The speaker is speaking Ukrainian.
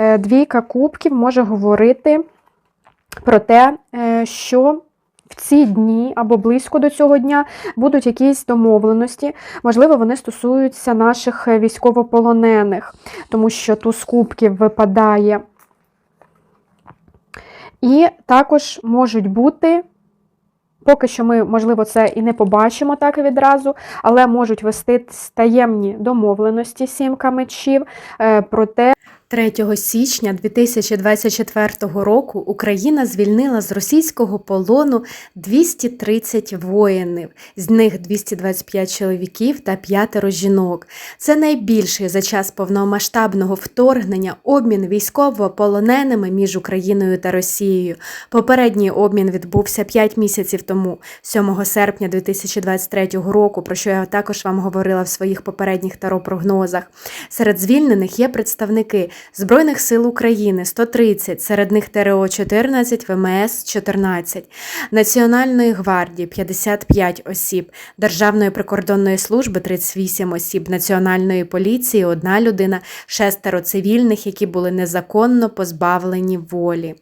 Е, Двійка кубків може говорити про те, е, що в ці дні або близько до цього дня будуть якісь домовленості. Можливо, вони стосуються наших е, військовополонених, тому що туз кубків випадає. І також можуть бути. Поки що ми, можливо, це і не побачимо так відразу, але можуть вести таємні домовленості сімка мечів про те, 3 січня 2024 року Україна звільнила з російського полону 230 воїнів, з них 225 чоловіків та п'ятеро жінок. Це найбільший за час повномасштабного вторгнення обмін військовополоненими між Україною та Росією. Попередній обмін відбувся 5 місяців тому, 7 серпня 2023 року, про що я також вам говорила в своїх попередніх таро-прогнозах. Серед звільнених є представники Збройних сил України 130, серед них ТРО 14, ВМС 14, Національної гвардії 55 осіб, Державної прикордонної служби 38 осіб, Національної поліції 1 людина, шестеро цивільних, які були незаконно позбавлені волі.